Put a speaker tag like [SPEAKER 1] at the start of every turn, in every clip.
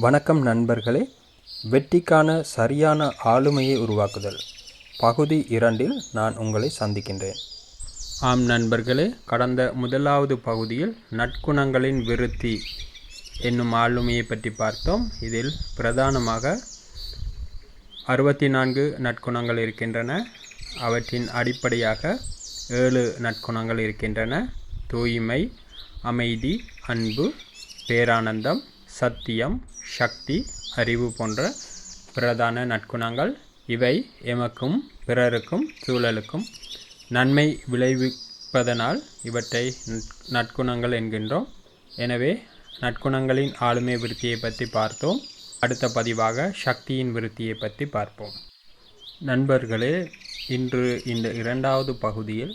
[SPEAKER 1] வணக்கம் நண்பர்களே. வெற்றிக்கான சரியான ஆளுமையை உருவாக்குதல். பகுதி இரண்டில் நான் உங்களை சந்திக்கின்றேன். ஆம் நண்பர்களே கடந்த முதலாவது பகுதியில் நற்குணங்களின் விருத்தி என்னும் ஆளுமையை பற்றி பார்த்தோம். இதில் பிரதானமாக அறுபத்தி நான்கு நற்குணங்கள் இருக்கின்றன. அவற்றின் அடிப்படையாக ஏழு நற்குணங்கள் இருக்கின்றன. தூய்மை அமைதி அன்பு பேரானந்தம் சத்தியம் சக்தி அறிவு போன்ற பிரதான நற்குணங்கள். இவை எமக்கும் பிறருக்கும் சூழலுக்கும் நன்மை விளைவிப்பதனால் இவற்றை நற்குணங்கள் என்கின்றோம். எனவே நற்குணங்களின் ஆளுமை விருத்தியை பற்றி பார்த்தோம். அடுத்த பதிவாக சக்தியின் விருத்தியை பற்றி பார்ப்போம். நண்பர்களே இன்று இந்த இரண்டாவது பகுதியில்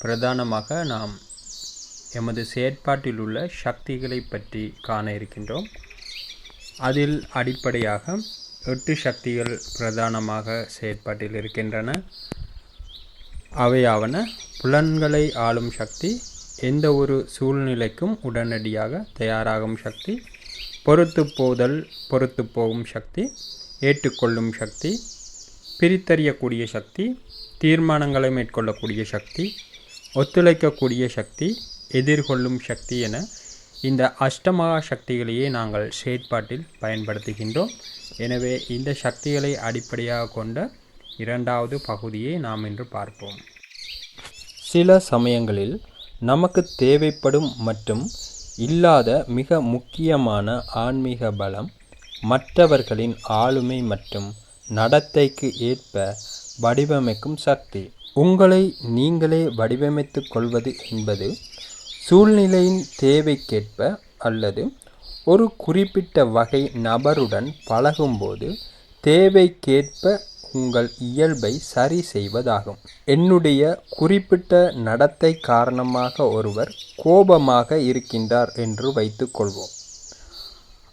[SPEAKER 1] பிரதானமாக நாம் எமது செயற்பாட்டில் உள்ள சக்திகளை பற்றி காண இருக்கின்றோம். அதில் அடிப்படையாக எட்டு சக்திகள் பிரதானமாக செயற்பாட்டில் இருக்கின்றன. அவையாவன புலன்களை ஆளும் சக்தி எந்த ஒரு சூழ்நிலைக்கும் உடனடியாக தயாராகும் சக்தி பொறுத்து போதல் பொறுத்து போகும் சக்தி ஏற்றுக்கொள்ளும் சக்தி பிரித்தறியக்கூடிய சக்தி தீர்மானங்களை மேற்கொள்ளக்கூடிய சக்தி ஒத்துழைக்கக்கூடிய சக்தி எதிர்கொள்ளும் சக்தி என இந்த அஷ்டமகா சக்திகளையே நாங்கள் செயற்பாட்டில் பயன்படுத்துகின்றோம். எனவே இந்த சக்திகளை அடிப்படையாக கொண்ட இரண்டாவது பகுதியை நாம் இன்று பார்ப்போம். சில சமயங்களில் நமக்கு தேவைப்படும் மற்றும் இல்லாத மிக முக்கியமான ஆன்மீக பலம் மற்றவர்களின் ஆளுமை மற்றும் நடத்தைக்கு ஏற்ப வடிவமைக்கும் சக்தி. உங்களை நீங்களே வடிவமைத்துக் கொள்வது என்பது சூழ்நிலையின் தேவைக்கேற்ப அல்லது ஒரு குறிப்பிட்ட வகை நபருடன் பழகும்போது தேவைக்கேற்ப உங்கள் இயல்பை சரி செய்வதாகும். என்னுடைய குறிப்பிட்ட நடத்தை காரணமாக ஒருவர் கோபமாக இருக்கின்றார் என்று வைத்துக்கொள்வோம்.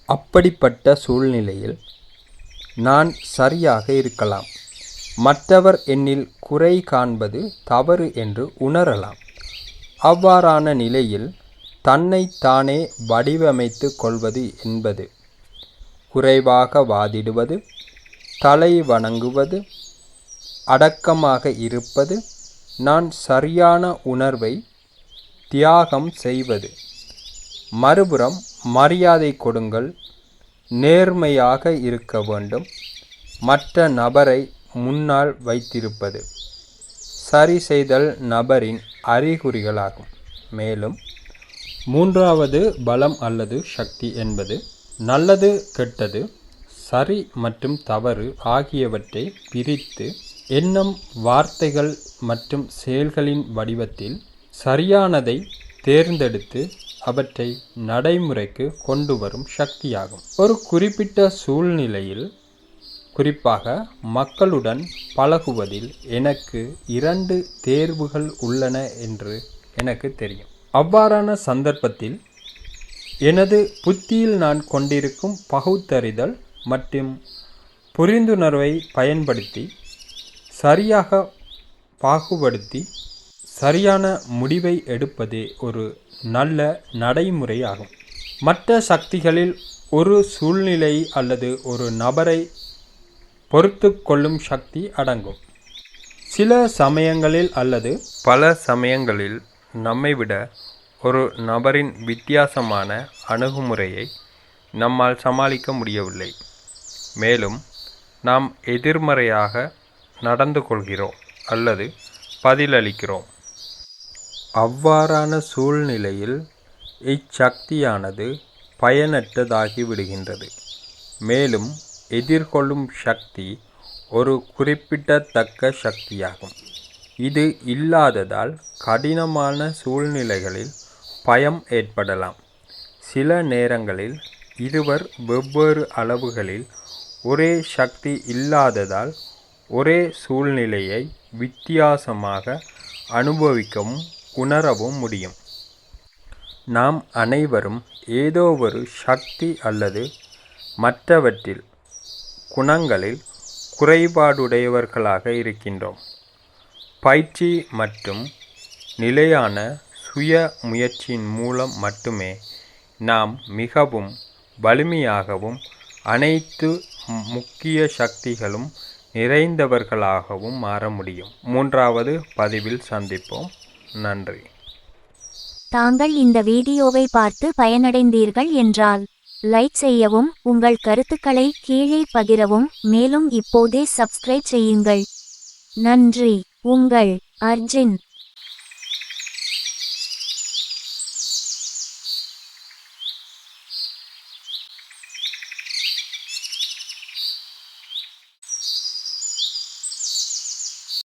[SPEAKER 1] அப்படிப்பட்ட சூழ்நிலையில் நான் சரியாக இருக்கலாம். மற்றவர் என்னில் குறை காண்பது தவறு என்று உணரலாம். அவ்வாறான நிலையில் தன்னை தானே வடிவமைத்து கொள்வது என்பது குறைவாக வாதிடுவது தலை வணங்குவது அடக்கமாக இருப்பது நான் சரியான உணர்வை தியாகம் செய்வது. மறுபுறம் மரியாதை கொடுங்கள் நேர்மையாக இருக்க வேண்டும் மற்ற நபரை முன்னால் வைத்திருப்பது. சரி செய்தல் நபரின் அறிகுறிகளாகும். மேலும் மூன்றாவது பலம் அல்லது சக்தி என்பது நல்லது கெட்டது சரி மற்றும் தவறு ஆகியவற்றை பிரித்து எண்ணம் வார்த்தைகள் மற்றும் செயல்களின் வடிவத்தில் சரியானதை தேர்ந்தெடுத்து அவற்றை நடைமுறைக்கு கொண்டு வரும் சக்தியாகும். ஒரு குறிப்பிட்ட சூழ்நிலையில் குறிப்பாக மக்களுடன் பழகுவதில் எனக்கு இரண்டு தேர்வுகள் உள்ளன என்று எனக்கு தெரியும். அவ்வாறான சந்தர்ப்பத்தில் எனது புத்தியில் நான் கொண்டிருக்கும் பகுத்தறிதல் மற்றும் புரிந்துணர்வை பயன்படுத்தி சரியாக பாகுபடுத்தி சரியான முடிவை எடுப்பது ஒரு நல்ல நடைமுறையாகும். மற்ற சக்திகளில் ஒரு சூழ்நிலை அல்லது ஒரு நபரை பொறுத்து கொள்ளும் சக்தி அடங்கும். சில சமயங்களில் அல்லது பல சமயங்களில் நம்மை விட ஒரு நபரின் வித்தியாசமான அணுகுமுறையை நம்மால் சமாளிக்க முடியவில்லை. மேலும் நாம் எதிர்மறையாக நடந்து கொள்கிறோம் அல்லது பதிலளிக்கிறோம். அவ்வாறான சூழ்நிலையில் இச்சக்தியானது பயனற்றதாகிவிடுகின்றது. மேலும் எதிர்கொள்ளும் சக்தி ஒரு குறிப்பிடத்தக்க சக்தியாகும். இது இல்லாததால் கடினமான சூழ்நிலைகளில் பயம் ஏற்படலாம். சில நேரங்களில் இருவர் வெவ்வேறு அளவுகளில் ஒரே சக்தி இல்லாததால் ஒரே சூழ்நிலையை வித்தியாசமாக அனுபவிக்கவும் உணரவும் முடியும். நாம் அனைவரும் ஏதோ ஒரு சக்தி அல்லது மற்றவற்றில் குணங்களில் குறைபாடுடையவர்களாக இருக்கின்றோம். பயிற்சி மற்றும் நிலையான சுய முயற்சியின் மூலம் மட்டுமே நாம் மிகவும் வலிமையாகவும் அனைத்து முக்கிய சக்திகளும் நிறைந்தவர்களாகவும் மாற முடியும். மூன்றாவது பதிவில் சந்திப்போம். நன்றி.
[SPEAKER 2] தாங்கள் இந்த வீடியோவை பார்த்து பயனடைந்தீர்கள் என்றால் லைக் செய்யவும் உங்கள் கருத்துக்களை கீழே பகிரவும் மேலும் இப்போதே சப்ஸ்கிரைப் செய்யுங்கள். நன்றி. உங்கள் அர்ஜின்.